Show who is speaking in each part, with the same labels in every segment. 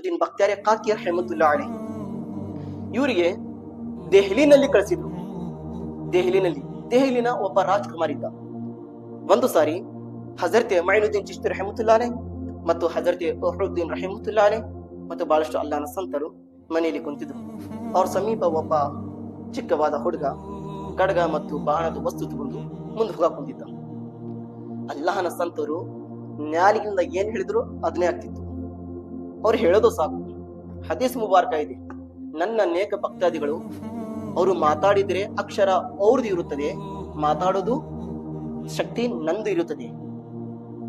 Speaker 1: ಕುತುಬುದ್ದೀನ್ ಬಕ್ತಿಯಾರಿ ಕಾಕಿಯರ್ ರಹಮತುಲ್ಲಾ ಅಲೆ ಇವರಿಗೆ ದೆಹಲಿನಲ್ಲಿ ಕಳಿಸಿದ್ರು. ದೆಹಲಿನಲ್ಲಿ, ದೆಹಲಿನ ಒಬ್ಬ ರಾಜ್ಕುಮಾರ್ ಇದ್ದ. ಒಂದು ಸಾರಿ ಹಜರತೆ ಮೈನುದ್ದೀನ್ ಚಿಶ್ತಿ ರಹಮತುಲ್ಲಾನೆ ಮತ್ತು ಹಜರತೆ ಒಹರುದ್ದೀನ್ ರಹಮತುಲ್ಲಾ ಮತ್ತು ಬಹಳಷ್ಟು ಅಲ್ಲಾನ ಸಂತರು ಮನೆಯಲ್ಲಿ ಕುಂತಿದ್ರು. ಅವ್ರ ಸಮೀಪ ಒಬ್ಬ ಚಿಕ್ಕವಾದ ಹುಡುಗ, ಗಡಗ ಮತ್ತು ಬಾಣದ ವಸ್ತು ತಗೊಂಡು ಮುಂದೆ ಹೋಗ ಕುಂತಿದ್ದ. ಅಲ್ಲಾಹನ ಸಂತರು ನ್ಯಾಲಿಗಿಂದ ಏನ್ ಹೇಳಿದ್ರು ಅದನ್ನೇ ಆಗ್ತಿತ್ತು. ಅವ್ರು ಹೇಳೋದು ಸಾಕು. ಹದೀಸ್ ಮುಬಾರಕ ಇದೆ ನನ್ನ ಅನೇಕ ಭಕ್ತಾದಿಗಳು, ಅವರು ಮಾತಾಡಿದ್ರೆ ಅಕ್ಷರ ಅವ್ರದ್ದು ಇರುತ್ತದೆ, ಮಾತಾಡೋದು ಶಕ್ತಿ ನಂದು ಇರುತ್ತದೆ.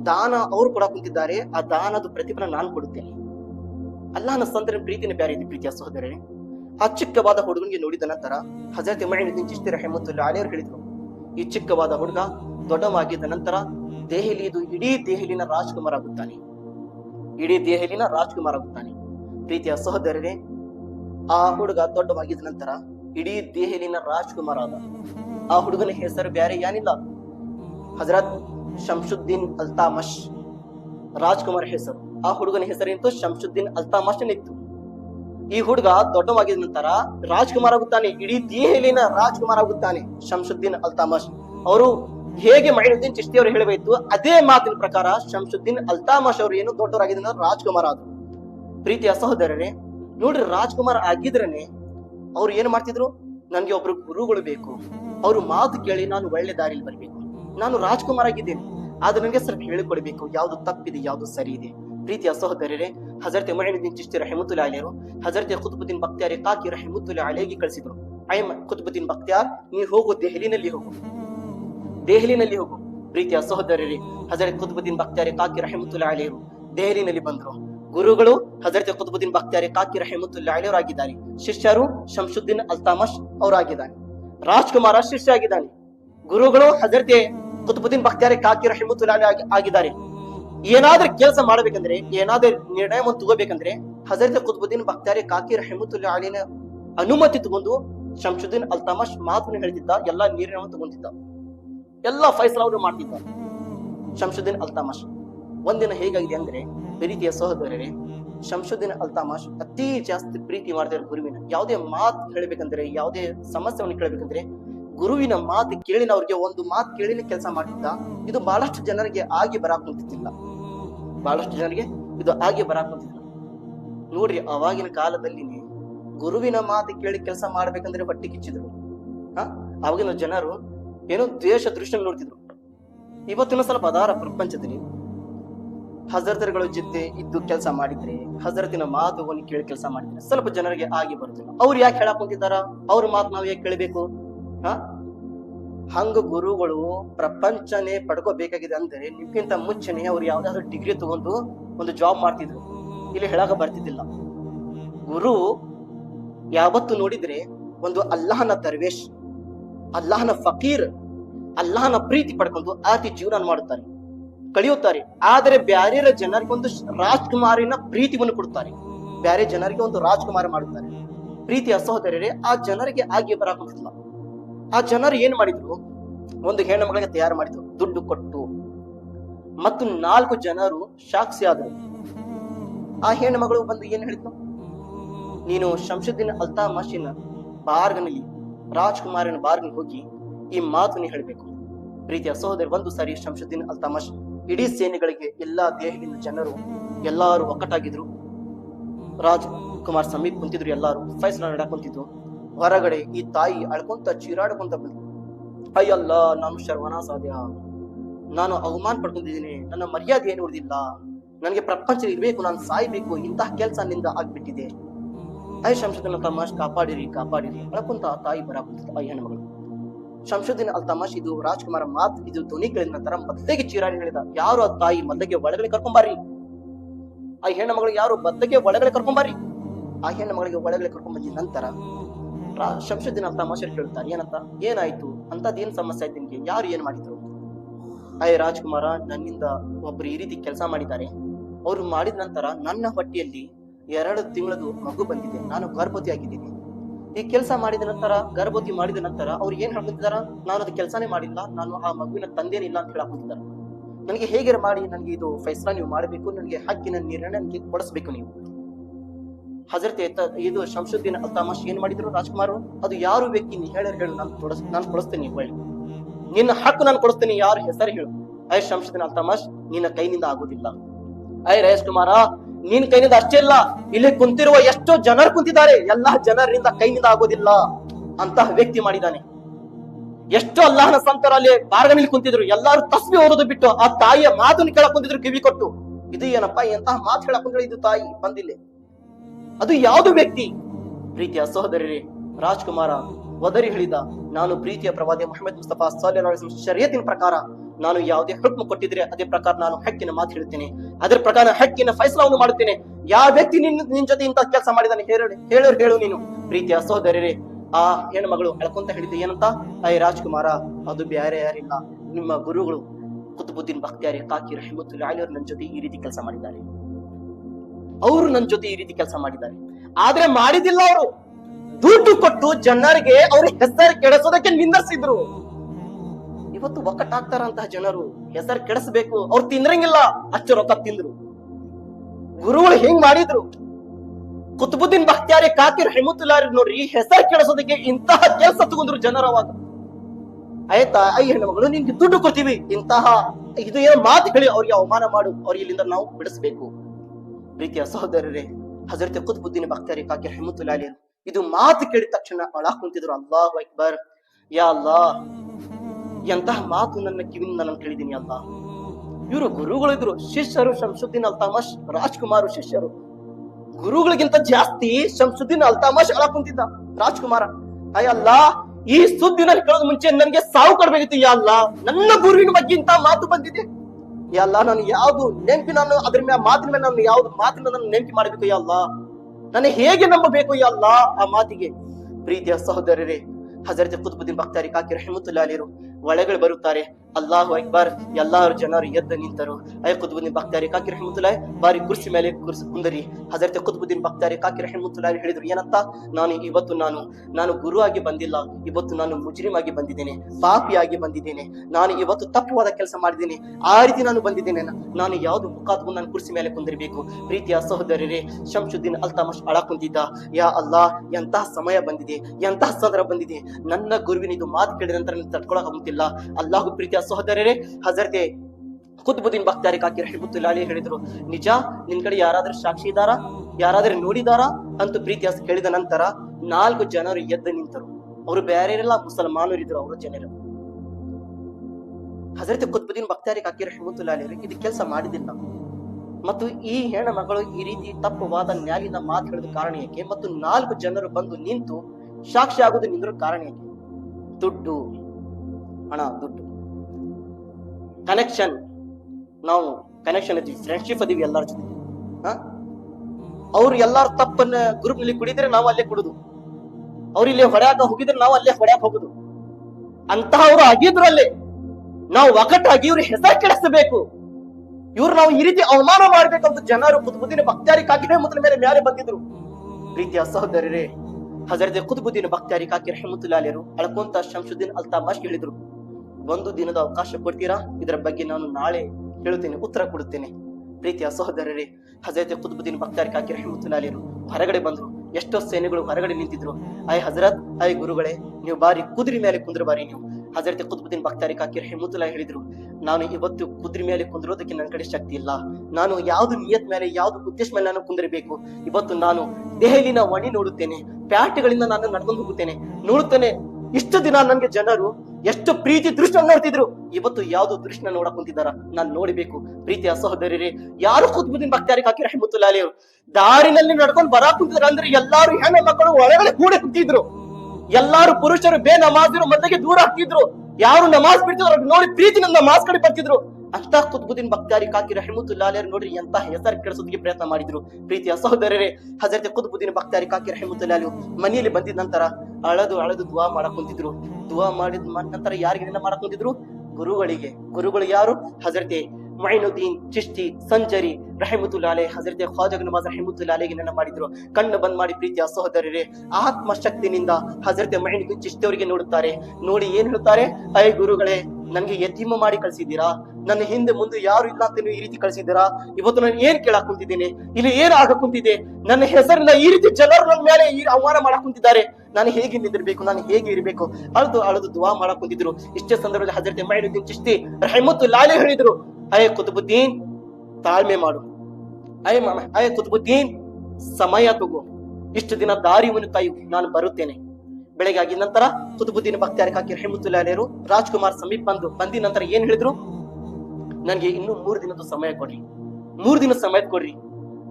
Speaker 1: ದಾನ ಅವ್ರು ಕೂಡ ಕುಂತಿದ್ದಾರೆ ಆ ದಾನದ ಪ್ರತಿಫಲ ನಾನು ಕೊಡುತ್ತೇನೆ. ಅಲ್ಲಾಹನ ಸಂತರ ಪ್ರೀತಿನ ಬ್ಯಾರೆ ಇದೆ ಪ್ರೀತಿಯ ಸಹೋದರೇ ಆ ಚಿಕ್ಕವಾದ ಹುಡುಗನಿಗೆ ನೋಡಿದ ನಂತರ ಹಜರತ್ ಮಹಿನುದ್ದೀನ್ ಚಿಸ್ತಿ ರಹಮತುಲ್ಲಾ ಅಲಿಯವರು ಹೇಳಿದ್ರು, ಈ ಚಿಕ್ಕವಾದ ಹುಡುಗ ದೊಡ್ಡವಾಗಿದ್ದ ನಂತರ ದೆಹಲಿದು ಇಡೀ ದೆಹಲಿನ ರಾಜ್ಕುಮಾರ್ ಆಗುತ್ತಾನೆ. ಇಡೀ ದೆಹಲಿನ ರಾಜ್ಕುಮಾರ್ ಆಗುತ್ತಾನೆ ಪ್ರೀತಿಯ ಸಹೋದರರೇ, ಆ ಹುಡುಗ ದೊಡ್ಡವಾಗಿದ್ದ ನಂತರ ಇಡೀ ದೆಹಲಿನ ರಾಜ್ಕುಮಾರ್ ಆದ. ಆ ಹುಡುಗನ ಹೆಸರು ಬ್ಯಾರೆ ಏನಿಲ್ಲ ಹಜರತ್ ಶಂಶುದ್ದೀನ್ ಅಲ್ತಾಮಶ್ ರಾಜ್ಕುಮಾರ್ ಹೆಸರು. ಆ ಹುಡುಗನ ಹೆಸರಿತ್ತು ಶಂಶುದ್ದೀನ್ ಅಲ್ತಾಮಶ್ ಇತ್ತು ಈ ಹುಡುಗ ದೊಡ್ಡವಾಗಿದ ನಂತರ ರಾಜ್ಕುಮಾರ್ ಆಗುತ್ತಾನೆ. ಇಡೀ ದೆಹಲಿನ ರಾಜ್ಕುಮಾರ್ ಆಗುತ್ತಾನೆ ಶಂಶುದ್ದೀನ್ ಅಲ್ತಾಮಶ್. ಅವರು ಹೇಗೆ ಮೈನುದ್ದೀನ್ ಚಿಶ್ತಿ ಅವರು ಹೇಳಬೇಕು? ಅದೇ ಮಾತಿನ ಪ್ರಕಾರ ಶಂಶುದ್ದೀನ್ ಅಲ್ತಾಮಶ್ ಅವರು ಏನು ದೊಡ್ಡವರಾಗಿದ್ದ ರಾಜ್ಕುಮಾರ್ ಆದ್ರು. ಪ್ರೀತಿ ಸಹೋದರರೇ, ನೋಡ್ರಿ ರಾಜ್ಕುಮಾರ್ ಆಗಿದ್ರನೆ ಅವ್ರು ಏನ್ ಮಾಡ್ತಿದ್ರು? ನನ್ಗೆ ಒಬ್ರು ಗುರುಗಳು ಬೇಕು. ಅವ್ರ ಮಾತು ಕೇಳಿ ನಾನು ಒಳ್ಳೆ ದಾರಿಲಿ ಬರ್ಬೇಕು. ನಾನು ರಾಜ್ಕುಮಾರ್ ಆಗಿದ್ದೇನೆ. ಆದ್ರೆ ನನಗೆ ಸ್ವಲ್ಪ ಹೇಳಿಕೊಡ್ಬೇಕು, ಯಾವ್ದು ತಪ್ಪಿದೆ, ಯಾವ್ದು ಸರಿ ಇದೆ. ಪ್ರೀತಿಯ ಸಹೋದರರೇ, ಹಜರತ್ ಮೈನುದ್ದೀನ್ ಚಿಶ್ತಿ ರಹಮತುಲ್ಲಾ ಅಲಿಯರು ಹಜರತ್ ಕುತುಬುದ್ದೀನ್ ಬಕ್ತಿಯಾರಿ ಕಾಕಿ ರಹಮತುಲ್ಲಾ ಅಲಿಗೆ ಕಳಿಸಿದ್ರು. ಐಮ್ ಕುತುಬುದ್ದೀನ್ ಬಕ್ತಿಯಾರ್ ನೀ ಹೋಗು ದೆಹಲಿನಲ್ಲಿ ಹೋಗು. ದೆಹಲಿನಲ್ಲಿ ಹೋಗು. ಪ್ರೀತಿಯ ಸಹೋದರರಿ, ಹಜರತ್ ಕುತುಬುದ್ದೀನ್ ಭಕ್ತಾರಿ ಕಾಕಿ ರಹಮತುಲ್ಲಾ ಅಲಿಯರು ದೆಹಲಿನಲ್ಲಿ ಬಂದ್ರು. ಗುರುಗಳು ಹಜರತ್ ಕುತುಬುದ್ದೀನ್ ಬಕ್ತಿಯಾರಿ ಕಾಕಿ ರಹಮತುಲ್ಲಾ ಅಲಿಯವರು ಆಗಿದ್ದಾರೆ ಶಿಷ್ಯರು ಶಂಶುದ್ದೀನ್ ಅಲ್ತಾಮಶ್ ಅವರಾಗಿದ್ದಾರೆ. ರಾಜ್ಕುಮಾರ ಶಿಷ್ಯ ಆಗಿದ್ದಾನೆ. ಗುರುಗಳು ಹಜರತ್ ಕುತುಬುದ್ದೀನ್ ಬಕ್ತಿಯಾರಿ ಕಾಕಿ ರಹಮತುಲ್ಲಾ ಅಲಿ ಆಗಿದ್ದಾರೆ. ಏನಾದ್ರೂ ಕೆಲಸ ಮಾಡಬೇಕಂದ್ರೆ, ಏನಾದ್ರೂ ನಿರ್ಣಯವನ್ನು ತಗೋಬೇಕಂದ್ರೆ, ಹಜರತ್ ಕುತುಬುದ್ದೀನ್ ಭಕ್ತಾರಿ ಕಾಕಿ ರಹಮತುಲ್ಲಾ ಅಲಿನ ಅನುಮತಿ ತಗೊಂಡು ಶಂಶುದ್ದೀನ್ ಅಲ್ತಾಮಶ್ ಮಾತನ್ನು ಹೇಳ್ತಿದ್ದ, ಎಲ್ಲಾ ನಿರ್ಣಯವನ್ನು ತಗೊಂಡಿದ್ದ. ಎಲ್ಲಾ ಫೈಸಲ ಅವರು ಮಾಡ್ತಿದ್ದ ಶಂಶುದ್ದೀನ್ ಅಲ್ತಾಮಾಶ್ ಒಂದಿನ ಹೇಗಾಗಿದೆ ಅಂದ್ರೆ ಪ್ರೀತಿಯ ಸಹೋದರರೇ, ಶಂಶುದ್ದೀನ್ ಅಲ್ತಾಮಾಶ್ ಅತಿ ಜಾಸ್ತಿ ಪ್ರೀತಿ ಮಾಡ್ತಾರೆ ಗುರುವಿನ ಯಾವುದೇ ಮಾತು ಹೇಳಬೇಕಂದ್ರೆ, ಯಾವುದೇ ಸಮಸ್ಯೆವನ್ನು ಕೇಳಬೇಕಂದ್ರೆ ಗುರುವಿನ ಮಾತು ಕೇಳಿನ ಅವ್ರಿಗೆ ಒಂದು ಮಾತು ಕೇಳಿನ ಕೆಲಸ ಮಾಡಿದ್ದ ಇದು ಬಹಳಷ್ಟು ಜನರಿಗೆ ಆಗಿ ಬರಾಕ್ ಕುಂತಿದ್ದಿಲ್ಲ ಬಹಳಷ್ಟು ಜನರಿಗೆ ಇದು ಆಗಿ ಬರಾಕ್ ಕುಂತಿದ್ದಿಲ್ಲ ನೋಡ್ರಿ, ಅವಾಗಿನ ಕಾಲದಲ್ಲಿ ಗುರುವಿನ ಮಾತು ಕೇಳಿ ಕೆಲಸ ಮಾಡ್ಬೇಕಂದ್ರೆ ಹೊಟ್ಟೆ ಕಿಚ್ಚಿದ್ರು. ಹ? ಅವಾಗಿನ ಜನರು ಏನೋ ದ್ವೇಷ ದೃಷ್ಟಿ ನೋಡ್ತಿದ್ರು. ಇವತ್ತಿನ ಸ್ವಲ್ಪ ಅದಾರ ಪ್ರಪಂಚದಲ್ಲಿ. ಹಜರತರುಗಳ ಜೊತೆ ಇದ್ದು ಕೆಲಸ ಮಾಡಿದ್ರೆ ಹಜರತಿನ ಮಾತುವನ್ನು ಕೇಳಿ ಕೆಲಸ ಮಾಡಿದ್ರೆ ಸ್ವಲ್ಪ ಜನರಿಗೆ ಆಗಿ ಬರುತ್ತಿಲ್ಲ ಅವ್ರು ಯಾಕೆ ಹೇಳಕ್ ಕುಂತಿದಾರ ಅವ್ರ ಮಾತು ನಾವು ಯಾಕೆ ಕೇಳಬೇಕು? ಹ? ಹಂಗ ಗುರುಗಳು ಪ್ರಪಂಚನೇ ಪಡ್ಕೋಬೇಕಾಗಿದೆ ಅಂದ್ರೆ ನಿಮ್ಗಿಂತ ಮುಂಚೆನೆ ಅವ್ರು ಯಾವ್ದಾದ್ರು ಡಿಗ್ರಿ ತಗೊಂಡು ಒಂದು ಜಾಬ್ ಮಾಡ್ತಿದ್ರು. ಇಲ್ಲಿ ಹೇಳಕ ಬರ್ತಿದ್ದಿಲ್ಲ. ಗುರು ಯಾವತ್ತು ನೋಡಿದ್ರೆ ಒಂದು ಅಲ್ಲಾಹನ ದರ್ವೇಶ್, ಅಲ್ಲಾಹನ ಫಕೀರ್ ಅಲ್ಲಾಹನ ಪ್ರೀತಿ ಪಡ್ಕೊಂಡು ಆತಿ ಜೀವನ ಮಾಡುತ್ತಾರೆ. ಕಳೆಯುತ್ತಾರೆ. ಆದರೆ ಬ್ಯಾರ ಜನರಿಗೊಂದು ರಾಜ್ಕುಮಾರಿನ ಪ್ರೀತಿಯನ್ನು ಕೊಡುತ್ತಾರೆ. ಬ್ಯಾರೆ ಜನರಿಗೆ ಒಂದು ರಾಜ್ಕುಮಾರ ಮಾಡುತ್ತಾರೆ. ಪ್ರೀತಿ ಸಹೋದರರೇ ಆ ಜನರಿಗೆ ಆಗಿ ಬರಾಕುತ್ತಿಲ್ಲ ಆ ಜನರು ಏನ್ ಮಾಡಿದ್ರು? ಒಂದು ಹೆಣ್ಣು ಮಗಳಿಗೆ ತಯಾರು ಮಾಡಿದ್ರು. ದುಡ್ಡು ಕೊಟ್ಟು. ಮತ್ತು ನಾಲ್ಕು ಜನರು ಸಾಕ್ಷಿ ಆದರು. ಆ ಹೆಣ್ಣು ಮಗಳು ಬಂದು ಏನ್ ಹೇಳಿದ್ರು ನೀನು ಶಂಶುದ್ದೀನ್ ಅಲ್ತಾಮಶಿನ ಬಾರ್ಗನಲ್ಲಿ, ರಾಜ್ಕುಮಾರನ ಬಾರ್ಗನ್ ಹೋಗಿ ಈ ಮಾತನ್ನು ಹೇಳಬೇಕು. ಪ್ರೀತಿಯ ಸಹೋದರ, ಒಂದು ಸಾರಿ ಶಂಶುದ್ದೀನ್ ಅಲ್ತಾಮಶ್ ಇಡೀ ಸೇನೆಗಳಿಗೆ ಎಲ್ಲಾ ದೇಹದಿಂದ ಜನರು ಎಲ್ಲಾರು ಒಕ್ಕಟ್ಟಾಗಿದ್ರು ರಾಜ್ ಕುಮಾರ್ ಸಮೀಪ್ ಕುಂತಿದ್ರು, ಎಲ್ಲಾರು ಫೈಸಲ ನಡಕ್ ಹೊರಗಡೆ ಈ ತಾಯಿ ಅಳ್ಕೊಂತ, ಚೀರಾಡ್ಕೊಂತ ಬಂದ್ರು ಅಯ್ಯಲ್ಲ ನಾನು ಶರ್ವನಾಸಾದ್ಯ ನಾನು ಅವಮಾನ ಪಡ್ಕೊಂಡಿದ್ದೀನಿ. ನನ್ನ ಮರ್ಯಾದೆ ಏನು ಉಳಿದಿಲ್ಲ. ನನಗೆ ಪ್ರಪಂಚ ಇರಬೇಕು, ನಾನು ಸಾಯ್ಬೇಕು. ಇಂತಹ ಕೆಲಸ ನಿಂದ ಆಗ್ಬಿಟ್ಟಿದೆ. ಅಯ್ಯ ಶಂಶುದ್ದೀನ್ ತಮಾಷ್, ಕಾಪಾಡಿರಿ ಕಾಪಾಡಿರಿ. ಅಳ್ಕೊಂತ ತಾಯಿ ಬರ ಅಯ್ಯ ಹೆಣ್ಮಗಳು. ಶಂಶುದ್ದೀನ್ ಅಲ್ ತಮಾಷ್, ಇದು ರಾಜ್ಕುಮಾರ ಮಾತ್, ಇದು ಧ್ವನಿ ಕೇಳಿದ ನಂತರ ಮದ್ದೆಗೆ ಚೀರಾಣಿ ಹೇಳಿದ, ಯಾರು ಆ ತಾಯಿ ಮದ್ದಗೆ ಒಳಗಡೆ ಕರ್ಕೊಂಬಾರಿ ಆ ಹೆಣ್ಣು ಮಗಳಿಗೆ ಯಾರು ಮದ್ದೆಗೆ ಒಳಗಡೆ ಕರ್ಕೊಂಬಾರಿ ಆ ಹೆಣ್ಣು ಮಗಳಿಗೆ ಒಳಗಡೆ ಕರ್ಕೊಂಡ್ ಬಂದಿದ ನಂತರ ಶಂಶುದ್ದೀನ್ ಅಲ್ ತಮಾಷ್ ಕೇಳ್ತಾರೆ, ಏನಂತ? ಏನಾಯ್ತು? ಅಂತದ್ ಏನ್ ಸಮಸ್ಯೆ ಆಯ್ತು ನಿಮ್ಗೆ? ಯಾರು ಏನ್ ಮಾಡಿದ್ರು? ಅಯ್ಯ ರಾಜ್ಕುಮಾರ, ನನ್ನಿಂದ ಒಬ್ರು ಈ ರೀತಿ ಕೆಲಸ ಮಾಡಿದ್ದಾರೆ. ಅವ್ರು ಮಾಡಿದ ನಂತರ ನನ್ನ ಹೊಟ್ಟೆಯಲ್ಲಿ ಎರಡು ತಿಂಗಳದು ಮಗು ಬಂದಿದೆ. ನಾನು ಗರ್ಭವತಿ ಆಗಿದ್ದೀನಿ ಈ ಕೆಲಸ ಮಾಡಿದ ನಂತರ, ಗರ್ಭವತಿ ಮಾಡಿದ ನಂತರ ಅವ್ರು ಏನ್ ಹೇಳ್ಕೊತಿದಾರ? ನಾನು ಅದು ಕೆಲಸನೇ ಮಾಡಿಲ್ಲ, ನಾನು ಆ ಮಗುವಿನ ತಂದೆನಿಲ್ಲ ಅಂತ ಹೇಳಾಕೋತಿದಾರ. ನನಗೆ ಹೇಗೆ ಮಾಡಿ, ನನಗೆ ಇದು ಫೈಸಲಾ ನೀವು ಮಾಡಬೇಕು, ನನಗೆ ಹಕ್ಕಿನ ನಿರ್ಣಯ ನನಗೆ ಕೊಡಿಸ್ಬೇಕು ನೀವು. ಹಜರತೆ ಇದು ಶಂಶುದ್ದೀನ್ ಅಲ್ತಾಮಶ್ ಏನ್ ಮಾಡಿದ್ರು ರಾಜ್ಕುಮಾರ್ ಅದು ಯಾರು ವ್ಯಕ್ತಿ ನೀ ಹೇಳ ಹೇಳು, ನಾನು ಕೊಡಿಸ್, ನಾನು ಕೊಡಿಸ್ತೀನಿ ಹೇಳಿ. ನಿನ್ನ ಹಕ್ಕು ನಾನು ಕೊಡಿಸ್ತೀನಿ, ಯಾರು ಹೆಸರು ಹೇಳು. ಐ ಶಂಶುದ್ದೀನ್ ಅಲ್ತಾಮಶ್ ನಿನ್ನ ಕೈನಿಂದ ಆಗೋದಿಲ್ಲ. ಐ ರಯೇಶ್ ಕುಮಾರ ನಿನ್ ಕೈನಿಂದ ಅಷ್ಟೇ ಇಲ್ಲ, ಇಲ್ಲಿ ಕುಂತಿರುವ ಎಷ್ಟೋ ಜನರು ಕುಂತಿದ್ದಾರೆ. ಎಲ್ಲಾ ಜನರಿಂದ ಕೈನಿಂದ ಆಗೋದಿಲ್ಲ ಅಂತಹ ವ್ಯಕ್ತಿ ಮಾಡಿದ್ದಾನೆ. ಎಷ್ಟೋ ಅಲ್ಲಾಹನ ಸಂತರ ಅಲ್ಲಿ ಬಾರ್ಗನಲ್ಲಿ ಕುಂತಿದ್ರು. ಎಲ್ಲಾರು ತಸ್ಬಿ ಓದೋದು ಬಿಟ್ಟು ಆ ತಾಯಿಯ ಮಾತನ್ನು ಕೇಳಕ್ ಕುಂತಿದ್ರು, ಕಿವಿ ಕೊಟ್ಟು. ಇದು ಏನಪ್ಪ, ಎಂತಹ ಮಾತು ಹೇಳಕ್ ಇದು ತಾಯಿ? ಬಂದಿಲ್ಲ. ಅದು ಯಾವುದು ವ್ಯಕ್ತಿ. ಪ್ರೀತಿಯ ಸಹೋದರಿ ರಾಜ್ಕುಮಾರ ಒದರಿ ಹೇಳಿದ, ನಾನು ಪ್ರೀತಿಯ ಪ್ರವಾದಿ ಮೊಹಮ್ಮದ್ ಮುಸ್ತಫಾ ಸಲ್ಲಲ್ಲಾಹು ಶರಿಯತಿನ ಪ್ರಕಾರ ನಾನು ಯಾವುದೇ ಹುಕ್ಮ ಕೊಟ್ಟಿದ್ರೆ ಅದೇ ಪ್ರಕಾರ ನಾನು ಹಕ್ಕಿನ ಮಾತು ಹೇಳ್ತೇನೆ ಅದರ ಪ್ರಕಾರ ಹಕ್ಕಿನ ಫೈಸಲಾವನ್ನು ಮಾಡುತ್ತೇನೆ. ಯಾವ ವ್ಯಕ್ತಿ ನಿನ್ ನಿನ್ ಜೊತೆ ಇಂತ ಕೆಲಸ ಮಾಡಿದಾನೆ ಹೇಳಿ, ಹೇಳು ಹೇಳು ನೀನು. ಪ್ರೀತಿಯ ಸಹೋದರರೇ, ಆ ಹೆಣ್ಮಗಳು ಹೇಳ್ಕೊಂತ ಹೇಳಿದ್ದು ಏನಂತ? ಐ ರಾಜ್ಕುಮಾರ, ಅದು ಬೇರೆ ಯಾರಿಲ್ಲ. ನಿಮ್ಮ ಗುರುಗಳು ಕುತುಬುದ್ದೀನ್ ಬಖ್ತಿಯಾರಿ, ಕಾಕಿ ರಹಮತುಲ್ ಅಲಿ ನನ್ನ ಜೊತೆ ಈ ರೀತಿ ಕೆಲಸ ಮಾಡಿದ್ದಾರೆ. ಅವರು ನನ್ನ ಜೊತೆ ಈ ರೀತಿ ಕೆಲಸ ಮಾಡಿದ್ದಾರೆ. ಆದ್ರೆ ಮಾಡಿದಿಲ್ಲ ಅವರು. ದುಡ್ಡು ಕೊಟ್ಟು ಜನರಿಗೆ ಅವ್ರ ಹೆಸರು ಕೆಡಿಸೋದಕ್ಕೆ ನಿಂದಿಸಿದ್ರು ಇವತ್ತು ಒಕ್ಕಟ್ಟಾಗ್ತಾರಂತಹ ಜನರು ಹೆಸರು ಕೆಡಿಸ್ಬೇಕು, ಅವ್ರು ತಿಂದ್ರಂಗಿಲ್ಲ, ಅಚ್ಚು ರೊಕ್ಕ ತಿಂದ್ರು. ಗುರುಗಳು ಹೆಂಗ್ ಮಾಡಿದ್ರು. ಕುತುಬುದ್ದೀನ್ ಬಖ್ತಿಯಾರಿ, ಕಾಕಿರ್ ಹೆಮುತ್ತುಲ್ಲಾರಿ ನೋಡ್ರಿ ಹೆಸರು ಕೆಡಿಸೋದಕ್ಕೆ ಇಂತಹ ಕೆಲಸ ತಗೊಂಡ್ರು ಜನರು ಅವಾಗ. ಆಯ್ತಾ? ಐ ಹೆಣ್ಮಗಳು, ನಿನ್ಗೆ ದುಡ್ಡು ಕೊಡ್ತೀವಿ. ಇಂತಹ ಇದು ಏನ ಮಾತು ಹೇಳಿ ಅವ್ರಿಗೆ ಅವಮಾನ ಮಾಡು. ಅವ್ರಿಗೆ ಇಲ್ಲಿಂದ ನಾವು ಬಿಡಿಸ್ಬೇಕು. ಪ್ರೀತಿಯ ಸಹೋದರರೇ, ಹಜರತೆ ಕುತ್ಬುದ್ದೀನ್ ಬಖ್ತಿಯಾರಿ, ಕಾಕಿರ್ ಹೆಮುತ್ತುಲ್ಲಾಲಿ ಇದು ಮಾತು ಕೇಳಿದ ತಕ್ಷಣ ಅಳಾಕ್ ಕುಂತಿದ್ರು. ಅಲ್ಲಾಹ್ ಅಕ್ಬರ್. ಯಾ ಅಲ್ಲಾ ಎಂತಹ ಮಾತು ನನ್ನ ಕಿವಿನಿಂದ ನಾನು ಕೇಳಿದ್ದೀನಿ ಅಲ್ಲ ಇವರು ಗುರುಗಳಿದ್ರು, ಶಿಷ್ಯರು ಶಂಸುದ್ದೀನ್ ಅಲ್ತಾಮಶ್ ರಾಜ್ಕುಮಾರ್ ಶಿಷ್ಯರು. ಗುರುಗಳಿಗಿಂತ ಜಾಸ್ತಿ ಶಂಸುದ್ದೀನ್ ಅಲ್ತಾಮಶ್ ಅಳ ಕುಂತಿದ್ದ ರಾಜ್ಕುಮಾರ. ಅಯ್ಯ ಅಲ್ಲ, ಈ ಸುದ್ದಿ ನಾನು ಕೇಳೋದ್ ಮುಂಚೆ ನನಗೆ ಸಾವು ಕೊಡ್ಬೇಕಿತ್ತು ಯಲ್ಲ ನನ್ನ ಗುರುವಿನ ಬಗ್ಗೆ ಇಂತ ಮಾತು ಬಂದಿದೆ. ಯಲ್ಲ ನಾನು ಯಾವ್ದು ನೆನಪಿ ನಾನು ಅದ್ರ ಮೇಲೆ ಮಾತಿನ ಮೇಲೆ ನಾನು ಯಾವ್ದು ಮಾತಿನ ನನ್ನ ನೆನಪಿ ಮಾಡಬೇಕು ಯಲ್ಲ ನಾನು ಹೇಗೆ ನಂಬಬೇಕು ಯಲ್ಲ ಆ ಮಾತಿಗೆ, ಪ್ರೀತಿಯ ಸಹೋದರರೇ, ಹಜರತ್ ಕುತುಬುದ್ದೀನ್ ಬಕ್ತಾರಿ ಕಾಕಿ ರಹಮತುಲ್ಲಾ ಅಲಿರು ಒಳಗಡೆ ಬರುತ್ತಾರೆ. ಅಲ್ಲಾಹು ಅಕ್ಬರ್ ಎಲ್ಲಾರು ಜನರು ಎದ್ದು ನಿಂತರು. ಅಯ್ಯ ಕುದ್ಬುದ್ದೀನ್ ಬಕ್ತಾರಿ ಕಾಕಿ ರಹಮತುಲ್ಲಾ ಬಾರಿ ಕುರ್ಸಿ ಮೇಲೆ ಕುರ್ಸಿ ಕುಂದರಿ. ಹಜರತ್ ಕುದ್ಬುದ್ದೀನ್ ಬಕ್ತಾರಿ ಕಾಕಿ ರಹಮತುಲ್ಲಾ ಹೇಳಿದ್ರು, ಏನಂತ? ನಾನು ಇವತ್ತು ನಾನು ನಾನು ಗುರು ಆಗಿ ಬಂದಿಲ್ಲ. ಇವತ್ತು ನಾನು ಮುಜ್ರಿಮ್ ಆಗಿ ಬಂದಿದ್ದೇನೆ, ಪಾಪಿಯಾಗಿ ಬಂದಿದ್ದೇನೆ. ನಾನು ಇವತ್ತು ತಪ್ಪುವಾದ ಕೆಲಸ ಮಾಡಿದ್ದೇನೆ. ಆ ರೀತಿ ನಾನು ಬಂದಿದ್ದೇನೆ. ನಾನು ಯಾವ್ದು ಮುಖಾತ್ಕೊಂಡು ನಾನು ಕುರ್ಸಿ ಮೇಲೆ ಕುಂದಿರಬೇಕು. ಪ್ರೀತಿಯ ಸಹೋದರರೇ ಶಂಶುದ್ದೀನ್ ಅಲ್ತಾಮಶ್ ಅಳ ಕುಂತಿದ್ದ ಯಾ ಅಲ್ಲಾ, ಎಂತಹ ಸಮಯ ಬಂದಿದೆ, ಎಂತಹ ಸಂದರ್ಭ ಬಂದಿದೆ. ನನ್ನ ಗುರುವಿನ ಇದು ಮಾತು ಕೇಳಿದ ನಂತರ ತಡ್ಕೊಳಕ್ ಆಗುತ್ತಿಲ್ಲ ಅಲ್ಲಾಹು ಪ್ರೀತಿಯ ಸಹೋದರರೇ, ಹಜರತೆ ಕುತ್ಬುದ್ದೀನ್ ಬಕ್ತಾರಿ ಕಾಕಿ ರಹಿಮುತ್ತುಲ್ಲಾಲಿ ಹೇಳಿದ್ರು, ನಿಜ, ನಿನ್ ಕಡೆ ಯಾರಾದ್ರೂ ಸಾಕ್ಷಿ ಇದಾರಾ ಯಾರಾದ್ರೂ ನೋಡಿದಾರಾ? ಅಂತ ಪ್ರೀತಿಯ ಕೇಳಿದ ನಂತರ ನಾಲ್ಕು ಜನರು ಎದ್ದು ನಿಂತರು. ಅವರು ಬೇರೆಲ್ಲ ಮುಸಲ್ಮಾನರು ಇದ್ರು ಅವರು ಜನರು. ಹಜರತ್ ಕುತ್ಬುದ್ದೀನ್ ಬಕ್ತಾರಿ ಕಾಕಿ ರಹಿಮುತ್ತುಲ್ಲಾಲಿ ಇದು ಕೆಲಸ ಮಾಡಿದಿಲ್ಲ ಮತ್ತು ಈ ಹೆಣ್ಣು ಮಗಳು ಈ ರೀತಿ ತಪ್ಪುವಾದ ನ್ಯಾಯದ ಮಾತು ಹೇಳಿದ ಕಾರಣ ಏಕೆ? ಮತ್ತು ನಾಲ್ಕು ಜನರು ಬಂದು ನಿಂತು ಸಾಕ್ಷಿ ಆಗುದು ನಿಂದ್ರ ಕಾರಣ ಏಕೆ? ದುಡ್ಡು. ಹಣ, ದುಡ್ಡು. ಕನೆಕ್ಷನ್ ನಾವು ಕನೆಕ್ಷನ್ ಇದೀವಿ. ಫ್ರೆಂಡ್ಶಿಪ್ ಅದೀವಿ ಎಲ್ಲರ ಜೊತೆ. ಅವ್ರು ಎಲ್ಲಾರ ತಪ್ಪನ್ನ ಗ್ರೂಪ್ನಲ್ಲಿ ಕುಡಿದ್ರೆ ನಾವು ಅಲ್ಲೇ ಕುಡುದು. ಅವ್ರು ಇಲ್ಲಿ ಹೊಡ್ಯಾಕ ಹೋಗಿದ್ರೆ ನಾವು ಅಲ್ಲೇ ಹೊಡ್ಯಾಕ ಹೋಗುದು. ಅಂತಹವ್ರು ಆಗಿದ್ರು ಅಲ್ಲೇ. ನಾವು ಒಕ್ಕಟ್ಟಾಗಿ ಇವ್ರ ಹೆಸರು ಕೆಡಿಸಬೇಕು. ಇವ್ರು ನಾವು ಈ ರೀತಿ ಅವಮಾನ ಮಾಡ್ಬೇಕಂತ ಜನರು ಕುತುಬುದ್ದೀನ ಭಕ್ತಾರಿ ಕಾಕಿರ ಮೊದಲ ಮೇಲೆ ಮೇಲೆ ಬಂದಿದ್ರು. ಪ್ರೀತಿಯ ಸಹೋದರರೇ ಹಜರದೆ ಕುತುಬುದ್ದೀನ ಭಕ್ತಾರಿ ಕಾಕಿ ಲಾಲಿಯರು ಅಳ್ಕೊಂತ ಶಂಶುದ್ದೀನ್ ಅಲ್ತಾಮಾಶ್ ಹೇಳಿದ್ರು. ಒಂದು ದಿನದ ಅವಕಾಶ ಕೊಡ್ತೀರಾ? ಇದರ ಬಗ್ಗೆ ನಾನು ನಾಳೆ ಹೇಳುತ್ತೇನೆ, ಉತ್ತರ ಕೊಡುತ್ತೇನೆ. ಪ್ರೀತಿಯ ಸಹೋದರರೇ, ಹಜರತ್ ಕುತುಬುದ್ದೀನ್ ಭಕ್ತಾರಿ ಕಾಕಿ ರಹಮತುಲ್ಲಾಲಿಯರು ಹೊರಗಡೆ ಬಂದರು. ಎಷ್ಟೋ ಸೇನೆಗಳು ಹೊರಗಡೆ ನಿಂತಿದ್ರು. ಅಯ್ ಹಜರತ್ ಅಯ್ ಗುರುಗಳೇ, ನೀವು ಬಾರಿ ಕುದುರೆ ಮೇಲೆ ಕುಂದ್ರ ಬಾರಿ ನೀವು. ಹಜರತ್ ಕುತುಬುದ್ದೀನ್ ಭಕ್ತಾರಿ ಕಾಕಿ ರಹಮತುಲ್ಲಾ ಹೇಳಿದ್ರು, ನಾನು ಇವತ್ತು ಕುದುರೆ ಮೇಲೆ ಕುಂದಿರೋದಕ್ಕೆ ನನ್ನ ಕಡೆ ಶಕ್ತಿ ಇಲ್ಲ. ನಾನು ಯಾವ್ದು ನಿಯತ್ ಮೇಲೆ, ಯಾವ್ದು ಉದ್ದೇಶ ಮೇಲೆ ನಾನು ಕುಂದಿರಬೇಕು? ಇವತ್ತು ನಾನು ದೆಹಲಿನ ಒಣಿ ನೋಡುತ್ತೇನೆ. ಪ್ಯಾಟ್ಗಳಿಂದ ನಾನು ನಡ್ಕೊಂಡು ಹೋಗುತ್ತೇನೆ. ನೋಡುತ್ತೇನೆ, ಇಷ್ಟು ದಿನ ನನ್ಗೆ ಜನರು ಎಷ್ಟು ಪ್ರೀತಿ ದೃಷ್ಟ ನೋಡ್ತಿದ್ರು. ಇವತ್ತು ಯಾವ್ದು ದೃಷ್ಟ ನೋಡಕ್ ಕುಂತಿದಾರ ನಾನ್ ನೋಡಿಬೇಕು. ಪ್ರೀತಿ ಸಹೋದರರೇ, ಯಾರು ಕುತ್ಬುದ್ದೀನ್ ಭಕ್ತಾರಿ ಹಾಕಿ ರಹಮತುಲ್ಲಾಲಿ ಅವರು? ದಾರಿನಲ್ಲಿ ನಡ್ಕೊಂಡು ಬರಾಕ್ ಕುಂತಿದ್ರು ಅಂದ್ರೆ ಎಲ್ಲಾರು ಹೆಣ್ಣು ಮಕ್ಕಳು ಒಳಗಡೆ ಕೂಡ ಕುಂತಿದ್ರು. ಎಲ್ಲಾರು ಪುರುಷರು ಬೇ ನಮಾಜಿರು ಮೊದಲಿಗೆ ದೂರ ಆಗ್ತಿದ್ರು. ಯಾರು ನಮಾಜ್ ಬಿಡ್ತಿದ್ರು ನೋಡಿ ನೋಡಿ ಪ್ರೀತಿ ನಮಾಜ್ ಕಡೆ ಬರ್ತಿದ್ರು. ಅಂತ ಕುತ್ಬುದ್ದೀನ್ ಬಕ್ತಾರಿ ಕಾಕಿ ರಹಮತುಲ್ಲಾಲಿ ನೋಡ್ರಿ ಎಂತ ಹೆಸರು ಕೆಡಿಸೋದಕ್ಕೆ ಪ್ರಯತ್ನ ಮಾಡಿದ್ರು. ಪ್ರೀತಿಯ ಸಹೋದರರೇ, ಹಜರತ್ ಕುತ್ಬುದ್ದೀನ್ ಬಕ್ತಾರಿ ಕಾಕಿ ರಹಮತುಲ್ಲಾಲಿ ಮನೆಯಲ್ಲಿ ಬಂದಿದ ನಂತರ ಅಳದು ಅಳದು ದುವಾ ಮಾಡಕ್ ದುವಾ ಮಾಡಿದ ನಂತರ ಯಾರಿಗೆ ನೆನ ಮಾಡಕ್ ಕುಂತಿದ್ರು? ಗುರುಗಳಿಗೆ. ಗುರುಗಳು ಯಾರು? ಹಜರತೆ ಮೈನುದ್ದೀನ್ ಚಿಷ್ಟಿ, ಸಂಜರಿ ರಹಮತುಲ್ಲಾಲೆ ಹಜರತೆ ಖಾಜಗ್ ನವಾಜ್ ರಹಮತುಲ್ಲಾಲೆಗೆ ನೆನ ಮಾಡಿದ್ರು. ಕಣ್ಣು ಬಂದ್ ಮಾಡಿ ಪ್ರೀತಿಯ ಸಹೋದರರೇ ಆತ್ಮ ಶಕ್ತಿನಿಂದ ಹಜರತೆ ಮೈನುದ್ದೀನ್ ಚಿಷ್ಟಿ ಅವರಿಗೆ ನೋಡುತ್ತಾರೆ. ನೋಡಿ ಏನ್ ಹೇಳುತ್ತಾರೆ? ಐ ಗುರುಗಳೇ ನನ್ಗೆ ಯತೀಮ ಮಾಡಿ ಕಳ್ಸಿದ್ದೀರಾ? ನನ್ನ ಹಿಂದೆ ಮುಂದೆ ಯಾರು ಇಲ್ಲ ಅಂತ ಈ ರೀತಿ ಕಳ್ಸಿದ್ದೀರಾ? ಇವತ್ತು ನಾನು ಏನ್ ಕೇಳಕ್ ಕುಂತಿದ್ದೀನಿ? ಇಲ್ಲಿ ಏನ್ ಆಗಕ್ ಕುಂತಿದೆ? ನನ್ನ ಹೆಸರಿನ ಈ ರೀತಿ ಜನರು ನನ್ನ ಮೇಲೆ ಈ ಅವಮಾನ ಮಾಡಕ್ ಕುಂತಿದ್ದಾರೆ. ನಾನು ಹೇಗೆ ನಿಂದಿರ್ಬೇಕು? ನಾನು ಹೇಗೆ ಇರಬೇಕು? ಅಳದು ಅಳದು ದುವಾ ಮಾಡಕ್ ಕುಂತಿದ್ರು. ಇಷ್ಟೇ ಸಂದರ್ಭದಲ್ಲಿ ಹಜರತೆ ಮೈನುದ್ದೀನ್ ಚಿಸ್ತಿ ರಹಮತ್ತು ಲಾಲಿ ಹೇಳಿದ್ರು ಅಯ್ಯ ಕುತುಬುದ್ದೀನ್, ತಾಳ್ಮೆ ಮಾಡು. ಅಯ್ಯ ಮಾಮ ಅಯ್ಯ ಕುತುಬುದ್ದೀನ್, ಸಮಯ ತಗೋ. ಇಷ್ಟು ದಿನ ದಾರಿವನ್ನು ತಾಯಿ ನಾನು ಬರುತ್ತೇನೆ. ಬೆಳಗ್ಗೆ ನಂತರ ಕುತುಬುದ್ದೀನ್ ಭಕ್ತಿಯಾರಿ ಹಾಕಿ ರಹಮತುಲ್ಲಾಲಿಯರು ರಾಜ್ಕುಮಾರ್ ಸಮೀಪ ಬಂದು ಬಂದಿ ನಂತರ ಏನ್ ಹೇಳಿದ್ರು? ನನಗೆ ಇನ್ನು ಮೂರು ದಿನದ ಸಮಯ ಕೊಡ್ರಿ. ಮೂರು ದಿನ ಸಮಯ ಕೊಡ್ರಿ.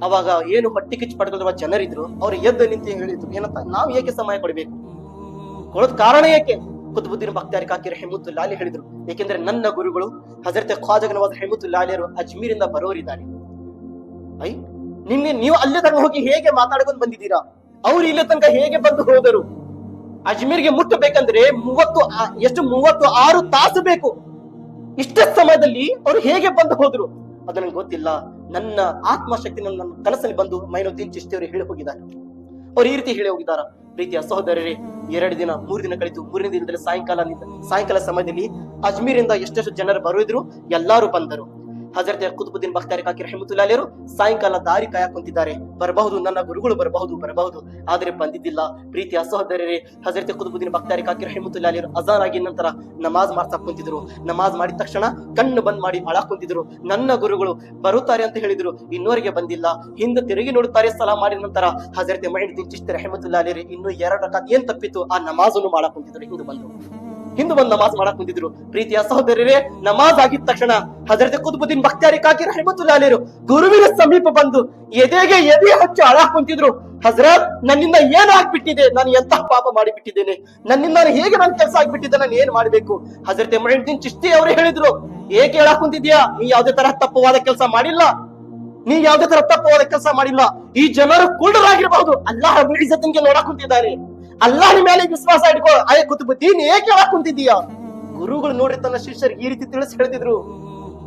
Speaker 1: ಅವಾಗ ಏನು ಪಟ್ಟಿ ಕಿಚ್ಚು ಪಡ್ಕೊಂಡಿರುವ ಜನರಿದ್ರು, ಅವ್ರು ಎದ್ದು ನಿಂತು ಹೇಳಿದ್ರು? ಏನಂತ? ನಾವು ಏಕೆ ಸಮಯ ಕೊಡ್ಬೇಕು? ಕೊಡೋದ್ ಕಾರಣ ಏಕೆ? ಕುತುಬುದ್ದೀನ್ ಭಕ್ತಿಯಾರಿ ಕಾಕಿ ರಹಮತುಲ್ಲಾಲಿ ಹೇಳಿದ್ರು. ಏಕೆಂದ್ರೆ ನನ್ನ ಗುರುಗಳು ಹಜರತೆ ಖ್ವಾಜಗನವಾದ ರಹಮತುಲ್ಲಾಲಿಯರು ಅಜ್ಮೀರಿಂದ ಬರೋರಿದ್ದಾರೆ. ಐ ನಿಮ್ಗೆ ನೀವು ಅಲ್ಲೇ ತನಕ ಹೋಗಿ ಹೇಗೆ ಮಾತಾಡ್ಕೊಂಡು ಬಂದಿದ್ದೀರಾ? ಅವ್ರು ಇಲ್ಲೇ ತನಕ ಹೇಗೆ ಬಂದು ಹೋದರು? ಅಜ್ಮೀರ್ಗೆ ಮುಟ್ಟಬೇಕಂದ್ರೆ ಮೂವತ್ತು ಎಷ್ಟು ಮೂವತ್ತು ಆರು ತಾಸು ಬೇಕು. ಇಷ್ಟ ಸಮಯದಲ್ಲಿ ಅವರು ಹೇಗೆ ಬಂದು ಹೋದ್ರು? ಅದು ನನಗೆ ಗೊತ್ತಿಲ್ಲ. ನನ್ನ ಆತ್ಮಶಕ್ತಿ ನನ್ನ ಕನಸಲ್ಲಿ ಬಂದು ಮೈನುದ್ದೀನ್ ಚಿಷ್ಟಿ ಅವರು ಹೇಳಿ ಹೋಗಿದ್ದಾರೆ. ಅವ್ರು ಈ ರೀತಿ ಹೇಳಿ ಹೋಗಿದಾರ ಪ್ರೀತಿಯ ಸಹೋದರರೇ, ಎರಡು ದಿನ, ಮೂರು ದಿನ ಕಳಿತು ಮೂರನೇ ದಿನದಲ್ಲಿ ಸಾಯಂಕಾಲ ಸಾಯಂಕಾಲ ಸಮಯದಲ್ಲಿ ಅಜ್ಮೀರಿಂದ ಎಷ್ಟೆಷ್ಟು ಜನರು ಬರೋದ್ರು, ಎಲ್ಲಾರು ಬಂದರು. ಹಜರತ್ ಕುತುಬುದ್ದೀನ್ ಬಖ್ತಾರಿ ಕಾಕಿ ರಹಮತುಲ್ಲಾಲಿಯರು ಸಾಯಂಕಾಲ ದಾರಿ ಕಾಯಕ್ ಕುಂತಿದ್ದಾರೆ. ಬರಬಹುದು, ನನ್ನ ಗುರುಗಳು ಬರಬಹುದು ಬರಬಹುದು. ಆದರೆ ಬಂದಿದ್ದಿಲ್ಲ. ಪ್ರೀತಿಯ ಸಹೋದರರೇ, ಹಜರತ್ ಕುತುಬುದ್ದೀನ್ ಬಖ್ತಾರಿ ಕಾಕಿ ರಹಮತುಲ್ಲಾಲಿಯರು ಅಜಾನ್ ಆಗಿದ ನಂತರ ನಮಾಜ್ ಮಾಡ್ತಾ ಕುಂತಿದ್ರು. ನಮಾಜ್ ಮಾಡಿದ ತಕ್ಷಣ ಕಣ್ಣು ಬಂದ್ ಮಾಡಿ ಅಳ ಕುಂತಿದ್ರು. ನನ್ನ ಗುರುಗಳು ಬರುತ್ತಾರೆ ಅಂತ ಹೇಳಿದ್ರು. ಇನ್ನೋರಿಗೆ ಬಂದಿಲ್ಲ. ಹಿಂದೆ ತಿರುಗಿ ನೋಡುತ್ತಾರೆ. ಸಲಾ ಮಾಡಿದ ನಂತರ ಹಜರತ್ ಮಹಿದ್ದೀನ್ ಚಿಸ್ತಿ ರಹಮತುಲ್ಲಾಲಿಯರು ಇನ್ನೂ ಎರಡು ಏನ್ ತಪ್ಪಿತ್ತು? ಆ ನಮಾಜನ್ನು ಮಾಡಕ್ ಕುಂತಿದ್ರು. ಹಿಂದೆ ಬಂದು ಹಿಂದೆ ಬಂದು ನಮಾಜ್ ಮಾಡಕ್ ಕುಂತಿದ್ರು. ಪ್ರೀತಿಯ ಸಹೋದರರೇ, ನಮಾಜ್ ಆಗಿದ ತಕ್ಷಣ ಹಜರತ್ ಕುತುಬುದ್ದೀನ್ ಬಖ್ತಿಯಾರಿ ಕಾಕಿ ರಹಮತುಲ್ಲಾಲಿರು ಗುರುವಿನ ಸಮೀಪ ಬಂದು ಎದೆಗೆ ಎದೆ ಹಚ್ಚಿ ಅಳಾಕ್ ಕುಂತಿದ್ರು. ಹಜರತ್, ನನ್ನಿಂದ ಏನ್ ಆಗ್ಬಿಟ್ಟಿದೆ? ನಾನು ಎಂತಹ ಪಾಪ ಮಾಡಿಬಿಟ್ಟಿದ್ದೇನೆ? ನನ್ನಿಂದ ನಾನು ಹೇಗೆ ನನ್ನ ಕೆಲಸ ಆಗ್ಬಿಟ್ಟಿದೆ? ನಾನು ಏನ್ ಮಾಡ್ಬೇಕು? ಹಜರತ್ ಮೊಹಿದ್ದೀನ್ ಚಿಷ್ಟಿ ಅವರು ಹೇಳಿದ್ರು, ಏಕೆ ಹೇಳಕ್ ಕುಂತಿದ್ಯಾ? ನೀ ಯಾವ್ದೇ ತರ ತಪ್ಪವಾದ ಕೆಲಸ ಮಾಡಿಲ್ಲ. ನೀ ಯಾವ್ದೇ ತರ ತಪ್ಪವಾದ ಕೆಲಸ ಮಾಡಿಲ್ಲ. ಈ ಜನರು ಕುಳ್ಳರಾಗಿರ್ಬಹುದು ಅಲ್ಲಾಹ ಬಿಡಿಸದಂಗೆ ನೋಡಕ್ ಕುಂತಿದ್ದಾರೆ. ಅಲ್ಲಾಹ್ ಮೇಲೆ ವಿಶ್ವಾಸ ಇಟ್ಕೋ, ಅಯ್ಯ ಕುತುಬುದ್ದೀನ್ ಏಕೆ ಹೇಳಕ್ ಕುಂತಿದ್ದೀಯಾ? ಗುರುಗಳು ನೋಡಿ ತನ್ನ ಶಿಷ್ಯರಿಗೆ ಈ ರೀತಿ ತಿಳಿಸಿ ಹೇಳ್ತಿದ್ರು.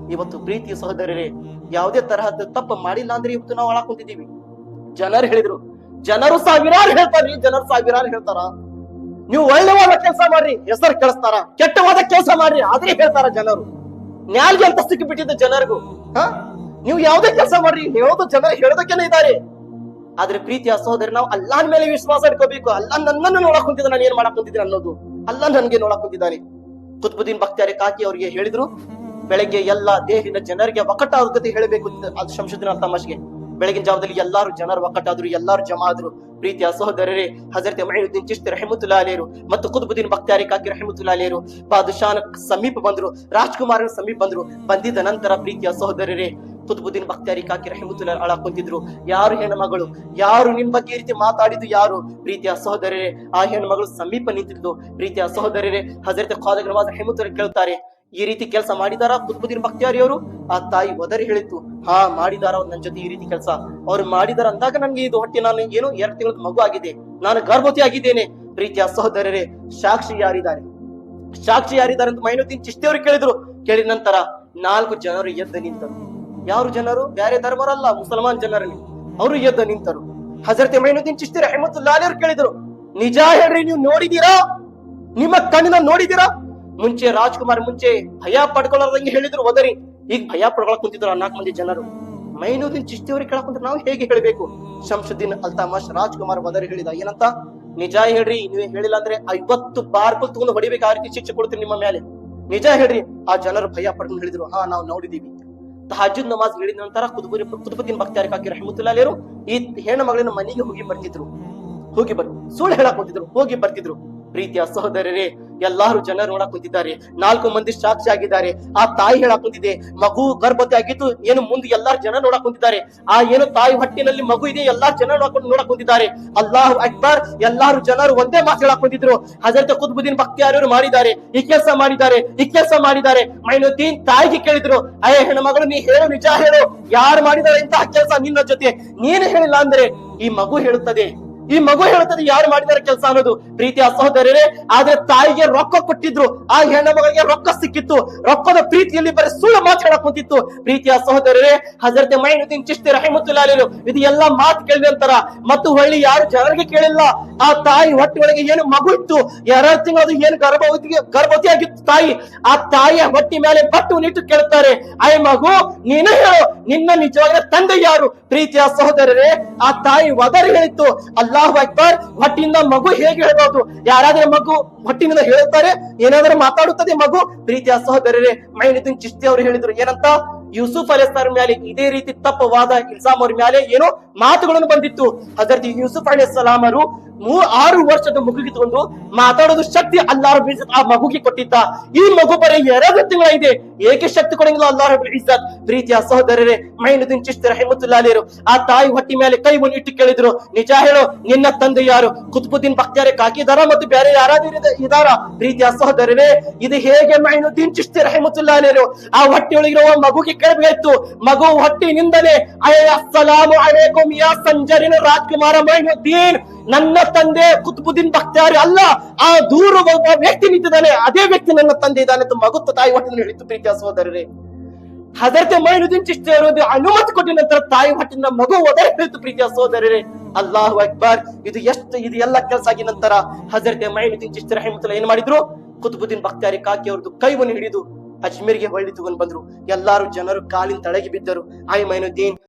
Speaker 1: ಇವತ್ತು ಪ್ರೀತಿಯ ಸಹೋದರರೇ, ಯಾವುದೇ ತರಹದ ತಪ್ಪು ಮಾಡಿಲ್ಲ ಅಂದ್ರೆ ಇವತ್ತು ನಾವು ಒಳಗ್ ಕುಂತಿದ್ದೀವಿ. ಜನರು ಹೇಳಿದ್ರು, ಜನರು ಸಾವಿರಾರು ಹೇಳ್ತಾರ್ರಿ ಜನರು ಸಾವಿರಾರು ಹೇಳ್ತಾರ. ನೀವು ಒಳ್ಳೆವಾದ ಕೆಲಸ ಮಾಡ್ರಿ, ಹೆಸರು ಕೇಳಸ್ತಾರ, ಕೆಟ್ಟವಾದ ಕೆಲಸ ಮಾಡ್ರಿ, ಆದ್ರೆ ಹೇಳ್ತಾರ ಜನರು. ನ್ಯಾಲ್ಗೆ ಅಂತ ಸಿಕ್ಕಿಬಿಟ್ಟಿದ್ದ ಜನರಿಗೂ. ಹ? ನೀವು ಯಾವುದೇ ಕೆಲಸ ಮಾಡ್ರಿ, ಹೇಳೋದು ಜನರು, ಹೇಳೋದಕ್ಕೇನೆ ಇದ್ದಾರೆ. ಆದ್ರೆ ಪ್ರೀತಿಯ ಸಹೋದರ, ನಾವು ಅಲ್ಲಾನ್ ಮೇಲೆ ವಿಶ್ವಾಸ ಇಟ್ಕೋಬೇಕು. ಅಲ್ಲ ನನ್ನನ್ನು ನೋಡಕ್ ಕುಂತಿದ್ದ ನಾನು ಏನ್ ಮಾಡಕ್ ಕುಂತಿದ್ದೀನಿ ಅನ್ನೋದು. ಅಲ್ಲ ನನ್ಗೆ ನೋಡಕ್ ಕುಂತಿದ್ದಾನೆ. ಕುತ್ಬುದ್ದೀನ್ ಬಕ್ತಾರಿ ಕಾಕಿ ಅವರಿಗೆ ಹೇಳಿದ್ರು, ಬೆಳಗ್ಗೆ ಎಲ್ಲ ದೇಹಿನ ಜನರಿಗೆ ಒಕ್ಕಟ್ಟಾದ ಕತೆ ಹೇಳಬೇಕು ಅದು ಶಂಶುದ್ದೀನ್ ತಮಾಷ್ಗೆ. ಬೆಳಗಿನ ಜಾವದಲ್ಲಿ ಎಲ್ಲಾರು ಜನರು ಒಕ್ಕಟ್ಟಾದ್ರು ಎಲ್ಲಾರು ಜಮಾ ಆದ್ರು. ಪ್ರೀತಿಯ ಸಹೋದರರೇ, ಹಜರತ್ ಮಹಿಳುದ್ದೀನ್ ಚಿಶ್ತಿ ರಹಮತುಲ್ಲಾ ಮತ್ತು ಕುತುಬುದ್ದೀನ್ ಬಕ್ತಾರಿ ಕಾಕಿ ರಹಮತುಲ್ಲಾ ಅಲಿಯರು ಬಾದುಶಾನ ಸಮೀಪ ಬಂದ್ರು, ರಾಜ್ಕುಮಾರನ ಸಮೀಪ ಬಂದ್ರು. ಬಂದಿದ ನಂತರ ಪ್ರೀತಿಯ ಸಹೋದರರೇ ಕುತುಬುದ್ದೀನ್ ಬಕ್ತಾರಿ ಕಾಕಿ ರಹಮತುಲ್ಲಾ ಅಳ ಕುಂತಿದ್ರು. ಯಾರು ಹೆಣ್ಮಗಳು? ಯಾರು ನಿನ್ ಬಗ್ಗೆ ಈ ರೀತಿ ಮಾತಾಡಿದ್ದು ಯಾರು? ಪ್ರೀತಿಯ ಸಹೋದರರೇ, ಆ ಹೆಣ್ಮಗಳು ಸಮೀಪ ನಿಂತಿದ್ದು ಪ್ರೀತಿಯ ಸಹೋದರರೇ, ಹಜರತ್ ಖಾದರ್ ನವಾಜ್ ರಹಮತುಲ್ಲಾ ಕೇಳ್ತಾರೆ, ಈ ರೀತಿ ಕೆಲಸ ಮಾಡಿದಾರ ಕುತುಬುದ್ದೀನ್ ಬಕ್ತಿಯಾರಿ ಅವರು? ಆ ತಾಯಿ ಒದರಿ ಹೇಳಿತ್ತು, ಹಾ, ಮಾಡಿದಾರ ಅವ್ರು ನನ್ನ ಜೊತೆ ಈ ರೀತಿ ಕೆಲಸ. ಅವ್ರು ಮಾಡಿದಾರ ಅಂದಾಗ ನನ್ಗೆ ಇದು ಹೊಟ್ಟೆ, ನಾನು ಏನು ಎರಡು ತಿಂಗಳ ಮಗು ಆಗಿದೆ. ನಾನು ಗರ್ಭವತಿ ಆಗಿದ್ದೇನೆ. ಪ್ರೀತಿಯ ಸಹೋದರರೇ, ಸಾಕ್ಷಿ ಯಾರಿದ್ದಾರೆ? ಸಾಕ್ಷಿ ಯಾರಿದ್ದಾರೆ ಅಂತ ಮೈನುದ್ದೀನ್ ಚಿಸ್ತಿ ಅವರು ಕೇಳಿದ್ರು. ಕೇಳಿದ ನಂತರ ನಾಲ್ಕು ಜನರು ಎದ್ದು ನಿಂತರು. ಯಾರು ಜನರು? ಬೇರೆ ಧರ್ಮರಲ್ಲ, ಮುಸಲ್ಮಾನ್ ಜನರಲ್ಲಿ. ಅವರು ಎದ್ದ ನಿಂತರು. ಹಜರತ್ ಮೈನುದ್ದೀನ್ ಚಿಸ್ತಿ ರಹಮತುಲ್ಲಾಲಿ ಅವ್ರು ಕೇಳಿದ್ರು, ನಿಜ ಹೇಳ್ರಿ, ನೀವು ನೋಡಿದೀರಾ ನಿಮ್ಮ ಕಣ್ಣಿನ ನೋಡಿದೀರಾ ಮುಂಚೆ ರಾಜ್ಕುಮಾರ್ ಮುಂಚೆ ಭಯ ಪಡ್ಕೊಳ್ಳೋದಂಗೆ ಹೇಳಿದ್ರು ಒದರಿ ಈಗ ಭಯ ಪಡ್ಕೊಳಕ್ ಕುಂತಿದ್ರು ಆ ನಾಲ್ಕು ಮಂದಿ ಜನರು. ಮೈನುದ್ದೀನ್ ಚಿಸ್ತಿ ಅವ್ರಿಗೆ ಕೇಳಕ್ ನಾವು ಹೇಗೆ ಹೇಳಬೇಕು? ಶಂಶುದ್ದೀನ್ ಅಲ್ತಾಮಶ್ ರಾಜ್ಕುಮಾರ್ ಒದರಿ ಹೇಳಿದ ಏನಂತ? ನಿಜ ಹೇಳ್ರಿ, ನೀವೇ ಹೇಳಿಲ್ಲ ಅಂದ್ರೆ ಐವತ್ತು ಬಾರ್ಕಲ್ ತಗೊಂಡು ಹೊಡಿಬೇಕು, ಆ ರೀತಿ ಶಿಕ್ಷೆ ಕೊಡ್ತೀನಿ ನಿಮ್ಮ ಮೇಲೆ. ನಿಜ ಹೇಳ್ರಿ, ಆ ಜನರು ಭಯ ಪಡ್ಕೊಂಡು ಹೇಳಿದ್ರು, ಹಾ, ನಾವು ನೋಡಿದೀವಿ ತಹಜುದ್ ನಮಾಜ್ ಹೇಳಿದ ನಂತರ ಕುದುಬುರಿ ಕುದುಬುದ್ದೀನ್ ಬಕ್ತಾರಿ ಕಾಕಿ ರಹಮತುಲ್ಲಾಲಿಯರು ಈ ಹೆಣ್ಣು ಮಗಳಿನ ಮನೆಗೆ ಹೋಗಿ ಬರ್ತಿದ್ರು ಹೋಗಿ ಬರ್ ಸುಳ್ಳು ಹೇಳಕ್ ಹೋಗಿದ್ರು ಹೋಗಿ ಬರ್ತಿದ್ರು. ಪ್ರೀತಿಯ ಸಹೋದರರೇ ಎಲ್ಲಾರು ಜನರು ನೋಡಕ್ ಕುಂತಿದ್ದಾರೆ. ನಾಲ್ಕು ಮಂದಿ ಸಾಕ್ಷಿ ಆಗಿದ್ದಾರೆ. ಆ ತಾಯಿ ಹೇಳಕ್ ಕುಂತಿದೆ, ಮಗು ಗರ್ಭವತಿ ಆಗಿದ್ದು ಏನು ಮುಂದೆ ಎಲ್ಲಾರು ಜನ ನೋಡಕ್ ಕುಂತಿದ್ದಾರೆ. ಆ ಏನು ತಾಯಿ ಹೊಟ್ಟಿನಲ್ಲಿ ಮಗು ಇದೆ, ಎಲ್ಲಾ ಜನ ನೋಡಕ್ ನೋಡಕ್ ಕುಂತಿದ್ದಾರೆ. ಅಲ್ಲಾಹು ಅಕ್ಬರ್, ಎಲ್ಲಾರು ಜನರು ಒಂದೇ ಮಾತು ಹೇಳಕ್ ಕುಂತಿದ್ರು. ಹಜರತ್ ಭಕ್ತಿ ಯಾರ್ಯಾರು ಮಾಡಿದ್ದಾರೆ, ಈ ಕೆಲಸ ಮಾಡಿದ್ದಾರೆ, ಈ ಕೆಲಸ ಮಾಡಿದ್ದಾರೆ. ಮೈನುದ್ದೀನ್ ತಾಯಿಗೆ ಕೇಳಿದ್ರು, ಅಯ್ಯ ಹೆಣ್ಮಗಳು ನೀ ಹೇಳು, ನಿಜ ಹೇಳು. ಯಾರು ಮಾಡಿದಾರೆ ಇಂತಹ ಕೆಲಸ ನಿನ್ನ ಜೊತೆ? ನೀನು ಹೇಳಿಲ್ಲ ಅಂದ್ರೆ ಈ ಮಗು ಹೇಳುತ್ತದೆ. ಈ ಮಗು ಹೇಳ್ತದೆ, ಯಾರು ಮಾಡಿದಾರೆ ಕೆಲಸ ಅನ್ನೋದು? ಪ್ರೀತಿಯ ಸಹೋದರರೇ, ಆದ್ರೆ ತಾಯಿಗೆ ರೊಕ್ಕ ಕೊಟ್ಟಿದ್ರು. ಆ ಹೆಣ್ಣ ಮಗಳಿಗೆ ರೊಕ್ಕ ಸಿಕ್ಕಿತ್ತು. ರೊಕ್ಕದ ಪ್ರೀತಿಯಲ್ಲಿ ಬರೀ ಸುಳ್ಳು ಮಾತಾಡಕ್ ಕುಂತಿತ್ತು. ಪ್ರೀತಿಯ ಸಹೋದರರೇ, ಹಜರತೆ ಮೈನುದ್ದೀನ್ ಚಿಶ್ತಿ ರಹಿಮತುಲ್ಲಾಲಿರು ಇದು ಎಲ್ಲಾ ಮಾತು ಕೇಳಿದ ನಂತರ, ಮತ್ತು ಹೊಳ್ಳಿ ಯಾರು ಜನರಿಗೆ ಕೇಳಿಲ್ಲ? ಆ ತಾಯಿ ಹೊಟ್ಟೆ ಒಳಗೆ ಏನು ಮಗು ಇತ್ತು ಎರಡು ತಿಂಗಳದು ಏನು ಗರ್ಭವತಿಗೆ ಗರ್ಭವತಿ ಆಗಿತ್ತು ತಾಯಿ? ಆ ತಾಯಿಯ ಹೊಟ್ಟೆ ಮೇಲೆ ಬಟ್ಟು ನಿಟ್ಟು ಕೇಳುತ್ತಾರೆ. ಐ ಮಗು, ನೀನು ಹೇಳು, ನಿನ್ನ ನಿಜವಾದ ತಂದೆ ಯಾರು? ಪ್ರೀತಿಯ ಸಹೋದರರೇ, ಆ ತಾಯಿ ವದರ್ ಹೇಳಿತ್ತು ಅಲ್ಲಾಹ್ ಅಕ್ಬರ್ ಹೊಟ್ಟಿಂದ ಮಗು ಹೇಗೆ ಹೇಳಬಹುದು ಯಾರಾದ್ರೆ ಮಗು ಹೊಟ್ಟಿನಿಂದ ಹೇಳುತ್ತಾರೆ? ಏನಾದ್ರೂ ಮಾತಾಡುತ್ತದೆ ಮಗು? ಪ್ರೀತಿಯ ಸಹೋದರರೇ ಮೈನುದ್ದೀನ್ ಚಿಸ್ತಿ ಅವರು ಹೇಳಿದ್ರು, ಏನಂತ? ಯೂಸುಫ್ ಅಲಿಸ್ಲಾರ್ ಮೇಲೆ ಇದೇ ರೀತಿ ತಪ್ಪವಾದ ಇಲ್ಸಾಮ್ ಅವ್ರ ಮೇಲೆ ಏನೋ ಮಾತುಗಳನ್ನು ಬಂದಿತ್ತು. ಅದರದಿ ಯೂಸುಫ್ ಅಲಿ ಸಲಾಮರು ಮೂ ಆರು ವರ್ಷದ ಮಗುಗೆ ತಗೊಂಡು ಮಾತಾಡೋದು ಶಕ್ತಿ ಅಲ್ಲಾರು ಆ ಮಗುಗೆ ಕೊಟ್ಟಿದ್ದ. ಈ ಮಗು ಬರೀ ಎರಡು ತಿಂಗಳ ಇದೆ ಏಕೆ ಶಕ್ತಿ ಕೊಡಂಗಿಲ್ಲ ಅಲ್ಲಾರು ಇಜ್ಜತ್? ಪ್ರೀತಿಯ ಸಹೋದರರೇ, ಮೈನುದ್ದೀನ್ ಚಿಸ್ತಿ ರಹಿಮತುಲ್ಲಾಲಿರು ಆ ತಾಯಿ ಹೊಟ್ಟಿ ಮೇಲೆ ಕೈ ಮುನ್ ಇಟ್ಟು ಕೇಳಿದ್ರು. ನಿಜ ಹೇಳು, ನಿನ್ನ ತಂದೆ ಯಾರು? ಕುತ್ಬುದ್ದೀನ್ ಬಕ್ತಿಯಾರೆ ಕಾಕಿದಾರ ಮತ್ತು ಬೇರೆ ಯಾರಾದ್ರೂ ಇದ- ಇದಾರ? ಪ್ರೀತಿಯ ಸಹೋದರರೇ, ಇದು ಹೇಗೆ ಮೈನುದ್ದೀನ್ ಚಿಸ್ತಿ ರಹಿಮತುಲ್ಲಾಲಿರು ಆ ಹೊಟ್ಟೆಯೊಳಗಿರುವ ಮಗುಗೆ ಕೇಳಬೇಕಾಯ್ತು, ಮಗು ಹೊಟ್ಟಿನಿಂದಲೇ ಅಯ್ಯ ಅಸ್ಸಲಾಮು ಅಲೈಕುಂ ಯಾ ಸಂಜರಿನ ರಾಜ್ಕುಮಾರ ಮೈನುದ್ದೀನ್ ನನ್ನ ತಂದೆ ಕುತ್ಬುದ್ದೀನ್ ಬಕ್ತಿಯಾರಿ ಅಲ್ಲ, ಆ ದೂರ ಒಬ್ಬ ವ್ಯಕ್ತಿ ನಿಂತಿದ್ದಾನೆ, ಅದೇ ವ್ಯಕ್ತಿ ನನ್ನ ತಂದೆ ಇದ್ದಾನೆ ಅಂತ ಮಗು ತಾಯಿ ಹೊಟ್ಟಿನಲ್ಲಿ ಹೇಳಿತ್ತು ಪ್ರೀತಿಯ ಸಹೋದರರೇ ಹಜರತೆ ಮೈನುದ್ದೀನ್ ಚಿಶ್ತಿ ಇರೋದು ಅನುಮತಿ ಕೊಟ್ಟ ನಂತರ ತಾಯಿ ಹೊಟ್ಟಿನ ಮಗು ಒದರ ಹೇಳಿತು ಪ್ರೀತಿಯ ಸಹೋದರರೇ ಅಲ್ಲಾಹು ಅಕ್ಬರ್, ಇದು ಎಷ್ಟು, ಇದು ಎಲ್ಲ ಕೆಲಸ ಆಗಿ ನಂತರ ಹಜರತೆ ಮೈನುದ್ದೀನ್ ಚಿಶ್ತಿ ರಹಿಮತುಲ್ಲಾ ಏನ್ ಮಾಡಿದ್ರು? ಕುತುಬುದ್ದೀನ್ ಬಕ್ತಾರಿ ಕಾಕಿ ಅವ್ರದ್ದು ಕೈವನ್ನು ಹಿಡಿದು ಅಜ್ಮೀರ್ಗೆ ಹೊಳ್ಳಿ ತಗೊಂಡ್ ಬಂದ್ರು. ಎಲ್ಲಾರು ಜನರು ಕಾಲಿನ ತಳಗಿ ಬಿದ್ದರು. ಐ ಮೈನುದ್ದೀನ್